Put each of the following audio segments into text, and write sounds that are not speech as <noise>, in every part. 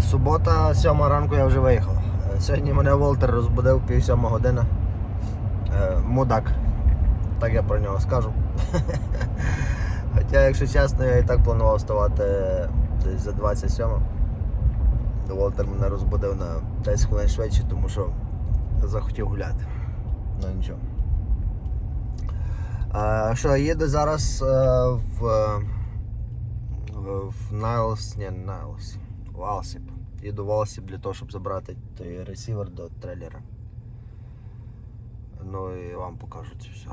Субота, сьома ранку я вже виїхав. Е, Сьогодні мене Волтер розбудив пів сьома година. Е, Мудак. Так я про нього скажу. <laughs> Хоча, якщо чесно, я і так планував вставати десь за 27. Волтер мене розбудив на 10 хвилин швидше, тому що захотів гуляти. Ну нічого. Е, Що, їду зараз е, в, в, Найлс, ні, Найлс, в Алсіп. Їду в Алсіп для того, щоб забрати той ресівер до трейлера. Ну і вам покажу це все.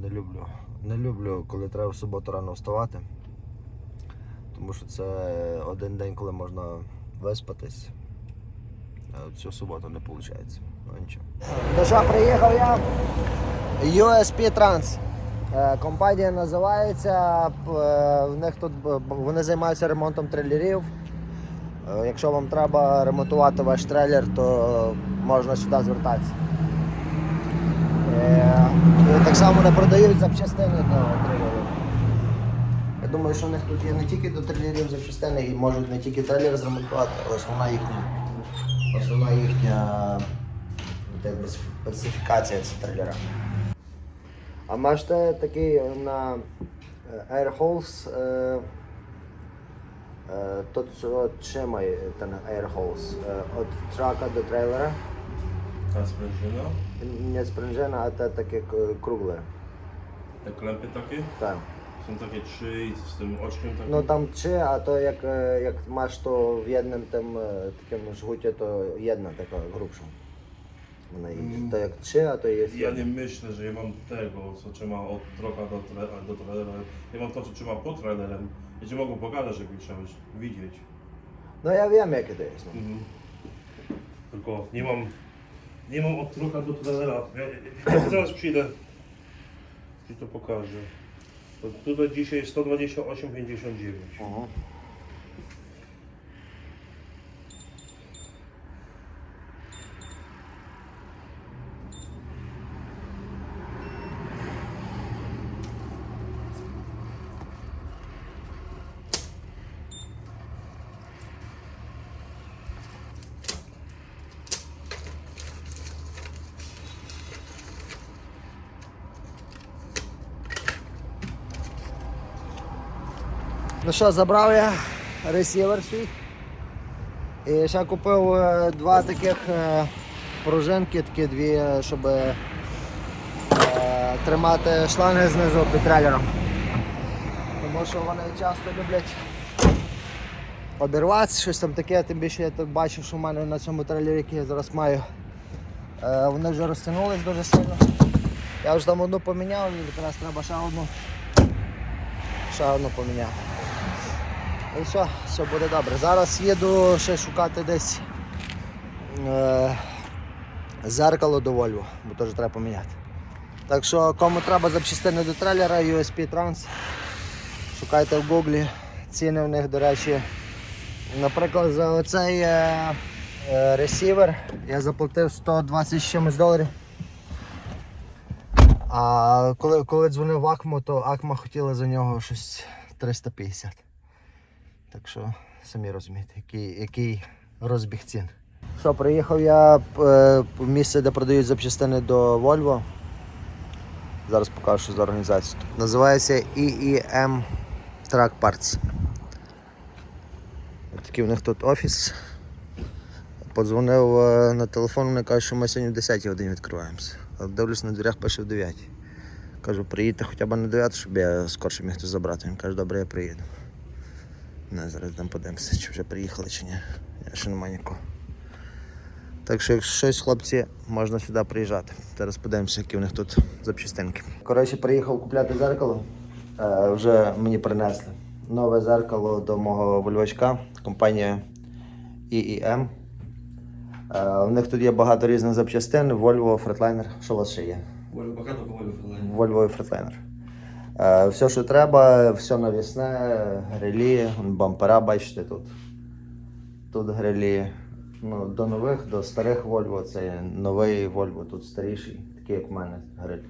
Не люблю. Не люблю, коли треба в суботу рано вставати. Тому що це один день, коли можна виспатись. А цю суботу не виходить. Ну нічого. Що приїхав я? USP Trans. Е, Компанія називається. е, В них тут вони займаються ремонтом трейлерів. Е, Якщо вам треба ремонтувати ваш трейлер, то можна сюди звертатися. Е, і Так само не продають запчастини до трейлерів. Я думаю, що в них тут є не тільки до трейлерів запчастини і можуть не тільки трейлер зремонтувати, але основна їхня, основна їхня специфікація це трейлера. А бачите такий на е, Air Holes, е, е, тут що чимає ten Air Holes? Е, От трака до трейлера. Ta sprężyna, Не спринжена, а те таке к- кругле. te klepy takie, Так. są takie trzy i z tym oczkiem takim. Ну там чи, а то як, е, як маєш то в єдним тим е, таким жгуті, то єдна така грубша. Вона є. Mm. То як чи, а то є. Ja nie myślę, że ja mam tego, co trzyma od trocha do, tre, do trailera. Ja mam to, co trzyma pod trailerem. Będzie mogą pogadać, żeby trzeba widzieć. No ja wiem jakie to jest. No. Mhm. Tylko nie mam, nie mam odtruka do trenera. Ja, ja <clears throat> zaraz przyjdę, ci to pokażę. To tutaj dzisiaj 128,59. Ну що, забрав я ресівер свій. І ще купив е, два таких е, пружинки, такі дві, е, щоб тримати шланги знизу під трейлером. Тому що вони часто люблять обірватися, щось там таке, тим більше я тут бачу, що в мене на цьому трейлері, який я зараз маю, вони вже розтягнулись дуже сильно. Я вже там одну поміняв, і якраз треба ще одну. Ще одну поміняв. І все, все буде добре. Зараз їду ще шукати десь е, зеркало до Volvo, бо теж треба поміняти. Так що кому треба запчастини до трейлера, USP Trans, шукайте в гуглі. Ціни в них, до речі, наприклад, за оцей е, е, ресівер я заплатив 120 з чимось доларів. А коли, коли дзвонив в Акму, то Акма хотіла за нього щось 350. Так що самі розумієте, який, який розбіг цін. Що, приїхав я е, в місце, де продають запчастини до Volvo. Зараз покажу, за організацію. Тут називається EEM Truck Parts. Такий у них тут офіс. Подзвонив е, на телефон, вони кажуть, що ми сьогодні в 10 годині відкриваємося. Дивлюсь на дверях пише в 9. Кажу, приїдьте хоча б на 9, щоб я скорше міг хтось забрати. Він каже, добре, я приїду. Не, зараз там подивимося, чи вже приїхали чи ні. Я ще немає нікого. Так що, якщо щось, хлопці, можна сюди приїжджати. Зараз подивимося, які у них тут запчастинки. Коротше, приїхав купляти зеркало. Е, вже мені принесли. Нове зеркало до мого вольвачка, компанія EEM. Е, у них тут є багато різних запчастин, Volvo, Freightliner. Що у вас ще є? Багато кого файлів. Volvo і Freightliner. Е, Все, що треба, все навісне, грилі, бампера, бачите тут. Тут грилі. Ну, до нових, до старих Volvo, це новий Volvo, тут старіший, такий як в мене гриль.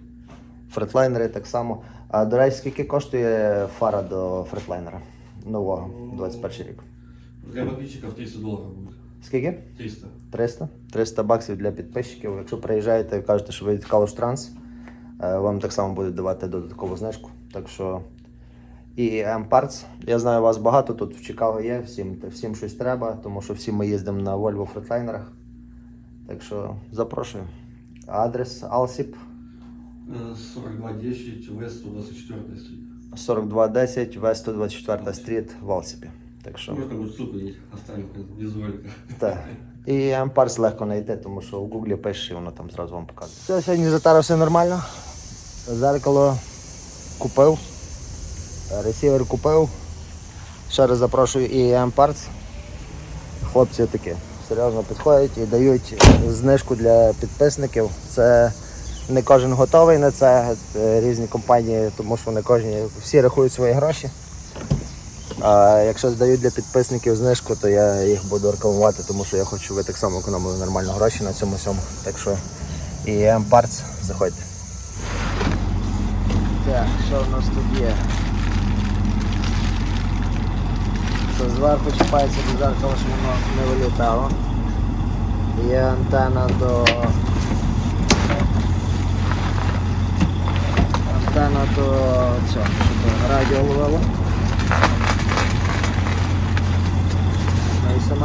Фретлайнери так само. А до речі, скільки коштує фара до фретлайнера? Нового, 21 рік. Для подписчиков 300 долларов будет. Скільки? 300. 300? 300 баксів для підписчиків. Якщо приїжджаєте і кажете, що ви від Калуш Транс, вам так само будуть давати додаткову знижку. Так що і M-Parts. Я знаю, вас багато тут в Чикаго є, всім, всім щось треба, тому що всі ми їздимо на Volvo фретлайнерах. Так що запрошую. Адрес Алсіп Э, 4210 Вест 124 стрит. 4210 В 124 стріт в Алсіпі. Так що. Можно будет ссылку здесь оставим визуально. Так. <laughs> І ампарс легко знайти, тому що в гуглі пишеш і воно там зразу вам показує. Все, сьогодні затара нормально. Зеркало купив. Ресівер купив. Ще раз запрошую і ампарс. Хлопці такі серйозно підходять і дають знижку для підписників. Це не кожен готовий на це, е, різні компанії, тому що вони кожні всі рахують свої гроші. А якщо здають для підписників знижку, то я їх буду рекламувати, тому що я хочу, ви так само економили нормально гроші на цьому всьому. Так що і Ампарц, заходьте. Так, що в нас тут є? Що зверху чіпається до зеркала, щоб воно не вилітало. Є антенна до. Антенна до цього, щоб радіо ловило.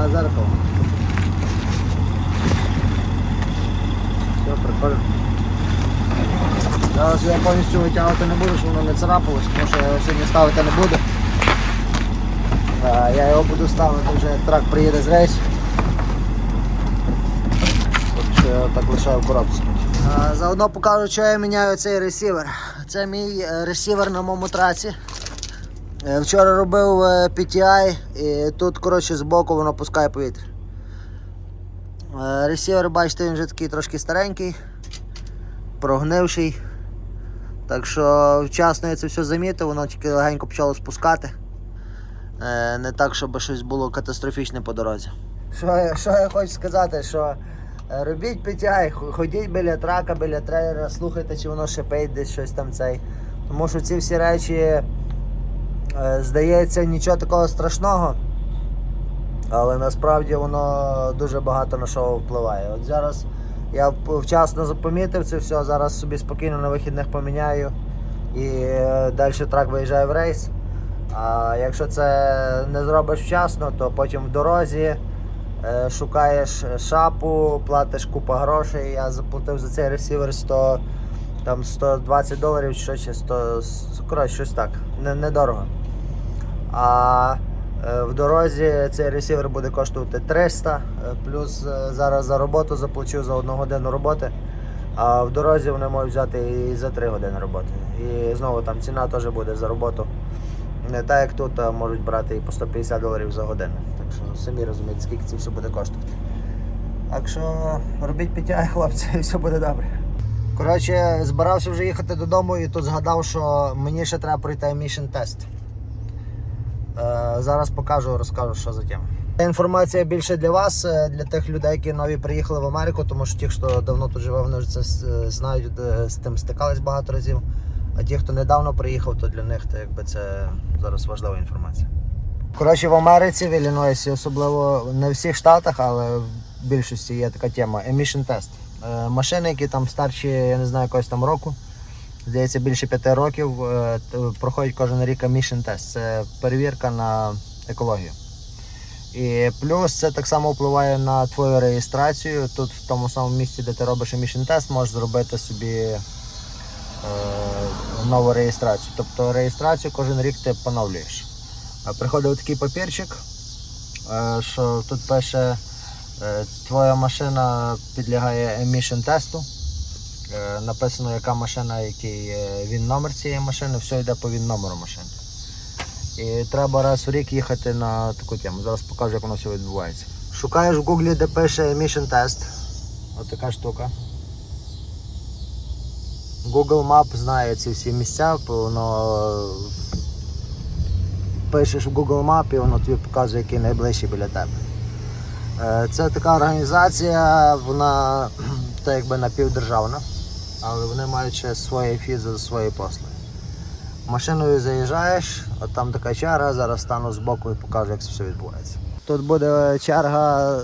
Зеркало. Все, прикольно. Зараз я повністю витягувати не буду, щоб воно не царапалось, тому що я його сьогодні ставити не буду. А, Я його буду ставити вже як трак приїде з рейсу. Я так лишаю в коробці. Заодно покажу, що я міняю цей ресівер. Це мій е, ресівер на моєму траці. Е, Вчора робив е, PTI і тут коротше, збоку воно пускає повітря. Е, Ресівер, бачите, він вже такий трошки старенький, прогнивший. Так що вчасно я це все замітив, воно тільки легенько почало спускати. Е, Не так, щоб щось було катастрофічне по дорозі. Що, я- що я хочу сказати, що е, робіть PTI, ходіть біля трака, біля трейлера, слухайте, чи воно шипить десь щось там цей. Тому що ці всі речі. Е, Здається, нічого такого страшного, але насправді воно дуже багато на що впливає. От зараз я вчасно запомітив це все, зараз собі спокійно на вихідних поміняю і е, далі трак виїжджає в рейс. А якщо це не зробиш вчасно, то потім в дорозі е, шукаєш шапу, платиш купа грошей. Я заплатив за цей ресівер 100, там 120 доларів що, чи 100, с- коротше, щось так, не- недорого. А е, в дорозі цей ресівер буде коштувати 300, е, плюс е, зараз за роботу заплачу за одну годину роботи. А в дорозі вони можуть взяти і за 3 години роботи. І знову там ціна теж буде за роботу. Не так як тут а можуть брати і по 150 доларів за годину. Так що самі розумієте, скільки це все буде коштувати. Так що робіть підтяги, <laughs> хлопці, і все буде добре. Коротше, збирався вже їхати додому і тут згадав, що мені ще треба пройти емішн тест. Е, Зараз покажу, розкажу, що за тема. Інформація більше для вас, е, для тих людей, які нові приїхали в Америку, тому що ті, хто давно тут живе, вони вже це е, знають, з тим стикались багато разів. А ті, хто недавно приїхав, то для них то якби це зараз важлива інформація. Коротше, в Америці, в Іллінойсі, особливо не в всіх штатах, але в більшості є така тема emission тест. Е, Машини, які там старші, я не знаю, якогось там року, здається, більше п'яти років, е, проходять кожен рік emission тест. Це перевірка на екологію. І плюс це так само впливає на твою реєстрацію. Тут в тому самому місці, де ти робиш emission тест, можеш зробити собі е, нову реєстрацію. Тобто реєстрацію кожен рік ти поновлюєш. А Приходить такий папірчик, е, що тут пише, е, твоя машина підлягає emission тесту. Е, Написано, яка машина, який е, він номер цієї машини, все йде по він номеру машини. І треба раз в рік їхати на таку тему. Зараз покажу, як воно все відбувається. Шукаєш в гуглі, де пише emission тест. Ось така штука. Google Map знає ці всі місця, воно пишеш в Google Map і воно тобі показує, який найближчий біля тебе. Е, Це така організація, вона <clears throat> так якби напівдержавна, але вони мають ще своє фі за свої послуги. Машиною заїжджаєш, от там така чара, зараз стану збоку і покажу, як це все відбувається. Тут буде черга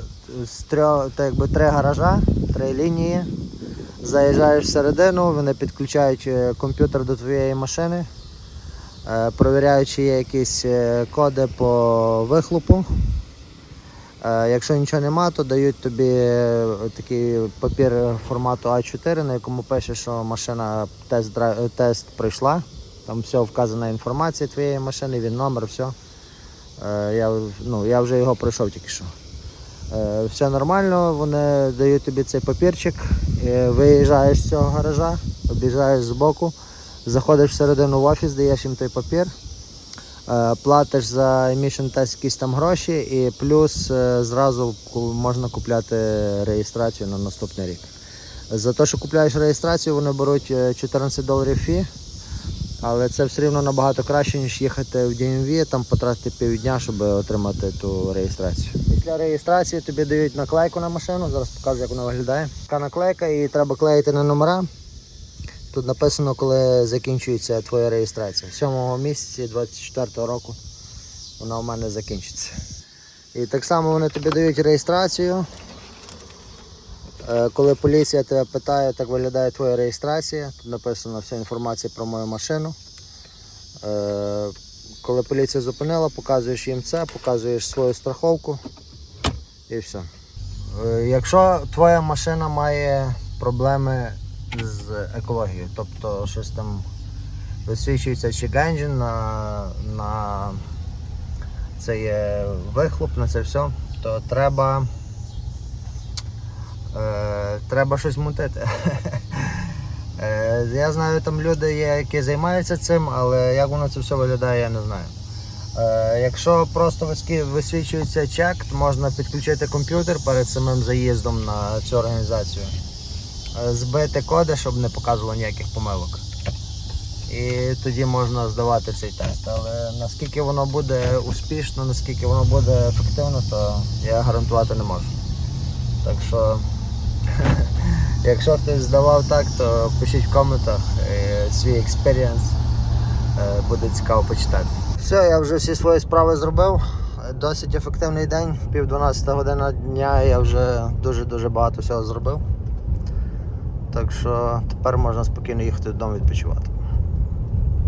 з трьох, так якби три гаража, три лінії. Заїжджаєш всередину, вони підключають е, комп'ютер до твоєї машини, е, провіряють, чи є якісь коди по вихлопу. Е, Якщо нічого нема, то дають тобі е, такий папір формату А4, на якому пише, що машина тест, дра- тест пройшла. Там все вказана інформація твоєї машини, він номер, все. Е, Я, ну, я вже його пройшов тільки що. Е, Все нормально, вони дають тобі цей папірчик, е, виїжджаєш з цього гаража, об'їжджаєш збоку, заходиш всередину в офіс, даєш їм той папір, е, платиш за emission тест якісь там гроші і плюс е, зразу можна купляти реєстрацію на наступний рік. За те, що купляєш реєстрацію, вони беруть е, 14 доларів фі. Але це все рівно набагато краще, ніж їхати в DMV, там потратити півдня, щоб отримати ту реєстрацію. Після реєстрації тобі дають наклейку на машину, зараз покажу, як вона виглядає. Така наклейка, її треба клеїти на номера. Тут написано, коли закінчується твоя реєстрація. 7 місяці 24 року вона у мене закінчиться. І так само вони тобі дають реєстрацію. Е, Коли поліція тебе питає, так виглядає твоя реєстрація, тут написана вся інформація про мою машину. Е, Коли поліція зупинила, показуєш їм це, показуєш свою страховку і все. Е, Якщо твоя машина має проблеми з екологією, тобто щось там висвічується check engine на, на це вихлоп, на це все, то треба. Е, треба щось мутити. <laughs> Е, я знаю, там люди є, які займаються цим, але як воно це все виглядає, я не знаю. Е, якщо просто висвічується чек, то можна підключити комп'ютер перед самим заїздом на цю організацію, збити коди, щоб не показувало ніяких помилок. І тоді можна здавати цей тест. Але наскільки воно буде успішно, наскільки воно буде ефективно, то я гарантувати не можу. Так що <laughs> Якщо хтось здавав так, то пишіть в коментах е, свій експірієнс. Е, Буде цікаво почитати. Все, я вже всі свої справи зробив. Досить ефективний день, пів 12 година дня я вже дуже-дуже багато всього зробив. Так що тепер можна спокійно їхати додому відпочивати.